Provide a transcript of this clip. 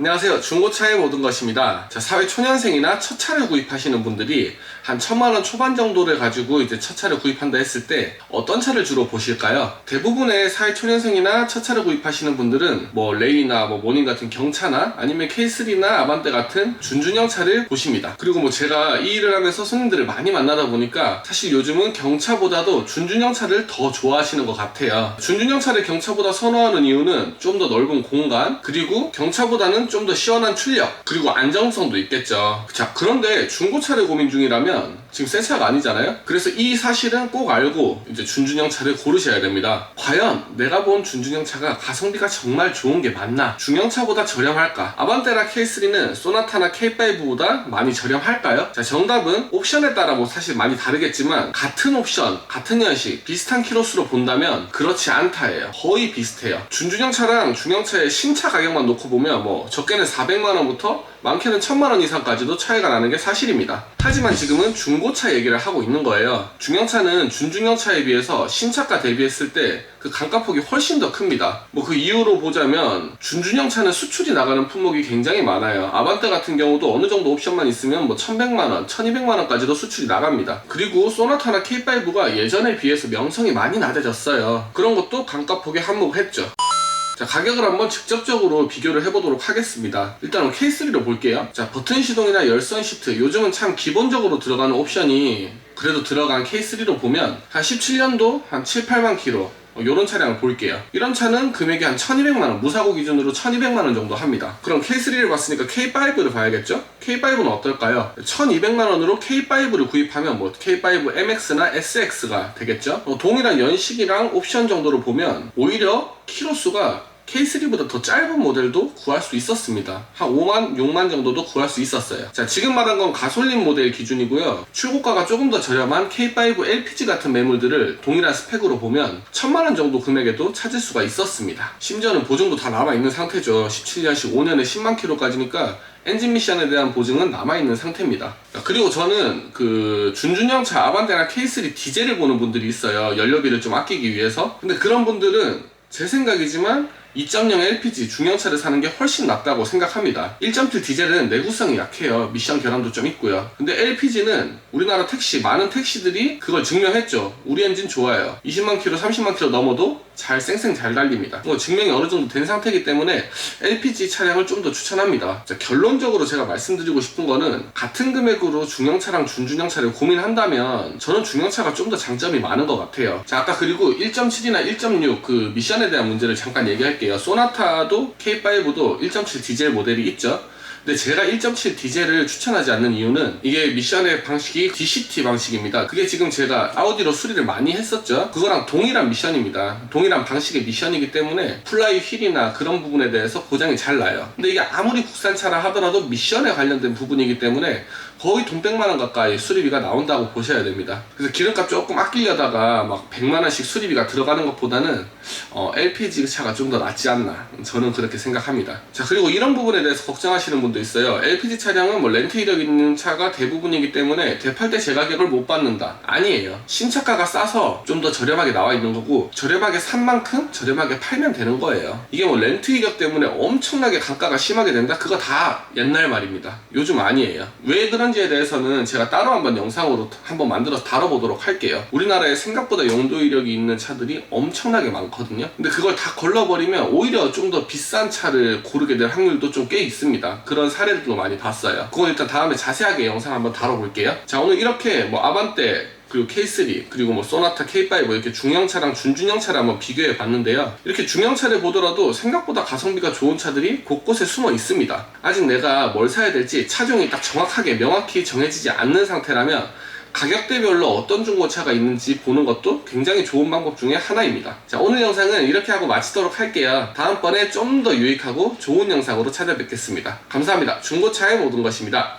안녕하세요. 중고차의 모든 것입니다. 자, 사회 초년생이나 첫 차를 구입하시는 분들이 한 천만 원 초반 정도를 가지고 이제 첫 차를 구입한다 했을 때 어떤 차를 주로 보실까요? 대부분의 사회 초년생이나 첫 차를 구입하시는 분들은 뭐 레이나 뭐 모닝 같은 경차나 아니면 K3나 아반떼 같은 준준형 차를 보십니다. 그리고 뭐 제가 이 일을 하면서 손님들을 많이 만나다 보니까 사실 요즘은 경차보다도 준준형 차를 더 좋아하시는 것 같아요. 준준형 차를 경차보다 선호하는 이유는 좀 더 넓은 공간 그리고 경차보다는 좀 더 시원한 출력 그리고 안정성도 있겠죠. 자 그런데 중고차를 고민 중이라면 지금 새 차가 아니잖아요. 그래서 이 사실은 꼭 알고 이제 준준형 차를 고르셔야 됩니다. 과연 내가 본 준준형 차가 가성비가 정말 좋은 게 맞나? 중형차보다 저렴할까? 아반떼나 K3는 소나타나 K5보다 많이 저렴할까요? 자 정답은 옵션에 따라 뭐 사실 많이 다르겠지만 같은 옵션, 같은 연식, 비슷한 키로수로 본다면 그렇지 않다예요. 거의 비슷해요. 준준형 차랑 중형차의 신차 가격만 놓고 보면 뭐 적게는 400만 원부터 많게는 1000만 원 이상까지도 차이가 나는 게 사실입니다. 하지만 지금은 중고차 얘기를 하고 있는 거예요. 중형차는 준중형차에 비해서 신차가 대비했을 때 그 감가폭이 훨씬 더 큽니다. 뭐 그 이유로 보자면 준준형차는 수출이 나가는 품목이 굉장히 많아요. 아반떼 같은 경우도 어느 정도 옵션만 있으면 뭐 1100만 원, 1200만 원까지도 수출이 나갑니다. 그리고 소나타나 K5가 예전에 비해서 명성이 많이 낮아졌어요. 그런 것도 감가폭에 한몫했죠. 자, 가격을 한번 직접적으로 비교를 해보도록 하겠습니다. 일단 K3로 볼게요. 자, 버튼 시동이나 열선 시트, 요즘은 참 기본적으로 들어가는 옵션이 그래도 들어간 K3로 보면 한 17년도 한 7, 8만 킬로 이런 차량을 볼게요. 이런 차는 금액이 한 1200만원, 무사고 기준으로 1200만원 정도 합니다. 그럼 K3를 봤으니까 K5를 봐야겠죠? K5는 어떨까요? 1200만원으로 K5를 구입하면 뭐 K5 MX나 SX가 되겠죠? 어, 동일한 연식이랑 옵션 정도로 보면 오히려 키로수가 K3보다 더 짧은 모델도 구할 수 있었습니다. 한 5만, 6만 정도도 구할 수 있었어요. 자, 지금 말한 건 가솔린 모델 기준이고요. 출고가가 조금 더 저렴한 K5 LPG 같은 매물들을 동일한 스펙으로 보면 1000만원 정도 금액에도 찾을 수가 있었습니다. 심지어는 보증도 다 남아있는 상태죠. 17년씩 5년에 10만 킬로까지니까 엔진 미션에 대한 보증은 남아있는 상태입니다. 그리고 저는 그 준준형차 아반떼나 K3 디젤을 보는 분들이 있어요. 연료비를 좀 아끼기 위해서. 근데 그런 분들은 제 생각이지만 2.0 LPG 중형차를 사는 게 훨씬 낫다고 생각합니다. 1.7 디젤은 내구성이 약해요. 미션 결함도 좀 있고요. 근데 LPG는 우리나라 택시, 많은 택시들이 그걸 증명했죠. 우리 엔진 좋아요. 20만 킬로, 30만 킬로 넘어도 잘 쌩쌩 잘 달립니다. 뭐 증명이 어느 정도 된 상태이기 때문에 LPG 차량을 좀 더 추천합니다. 자, 결론적으로 제가 말씀드리고 싶은 거는 같은 금액으로 중형차랑 준중형차를 고민한다면 저는 중형차가 좀 더 장점이 많은 것 같아요. 자, 아까 그리고 1.7이나 1.6 그 미션에 대한 문제를 잠깐 얘기할게요. 소나타도 K5도 1.7 디젤 모델이 있죠. 근데 제가 1.7 디젤을 추천하지 않는 이유는 이게 미션의 방식이 DCT 방식입니다. 그게 지금 제가 아우디로 수리를 많이 했었죠. 그거랑 동일한 미션입니다. 동일한 방식의 미션이기 때문에 플라이 휠이나 그런 부분에 대해서 보장이 잘 나요. 근데 이게 아무리 국산차라 하더라도 미션에 관련된 부분이기 때문에 거의 돈 100만 원 가까이 수리비가 나온다고 보셔야 됩니다. 그래서 기름값 조금 아끼려다가 막 100만 원씩 수리비가 들어가는 것보다는 어, LPG 차가 좀 더 낫지 않나 저는 그렇게 생각합니다. 자 그리고 이런 부분에 대해서 걱정하시는 분도 있어요. LPG 차량은 뭐 렌트 이력 있는 차가 대부분이기 때문에 되팔 때 제 가격을 못 받는다. 아니에요. 신차가가 싸서 좀 더 저렴하게 나와 있는 거고 저렴하게 산 만큼 저렴하게 팔면 되는 거예요. 이게 뭐 렌트 이력 때문에 엄청나게 단가가 심하게 된다? 그거 다 옛날 말입니다. 요즘 아니에요. 왜 그런지에 대해서는 제가 따로 한번 영상으로 한번 만들어서 다뤄보도록 할게요. 우리나라에 생각보다 용도 이력이 있는 차들이 엄청나게 많거든요. 근데 그걸 다 걸러버리면 오히려 좀 더 비싼 차를 고르게 될 확률도 좀 꽤 있습니다. 그런 사례들도 많이 봤어요. 그건 일단 다음에 자세하게 영상 한번 다뤄볼게요. 자, 오늘 이렇게 뭐 아반떼 그리고 K3 그리고 뭐 소나타 K5 뭐 이렇게 중형 차랑 준중형 차를 한번 비교해 봤는데요. 이렇게 중형 차를 보더라도 생각보다 가성비가 좋은 차들이 곳곳에 숨어 있습니다. 아직 내가 뭘 사야 될지 차종이 딱 정확하게 명확히 정해지지 않는 상태라면 가격대별로 어떤 중고차가 있는지 보는 것도 굉장히 좋은 방법 중에 하나입니다. 자, 오늘 영상은 이렇게 하고 마치도록 할게요. 다음번에 좀 더 유익하고 좋은 영상으로 찾아뵙겠습니다. 감사합니다. 중고차의 모든 것입니다.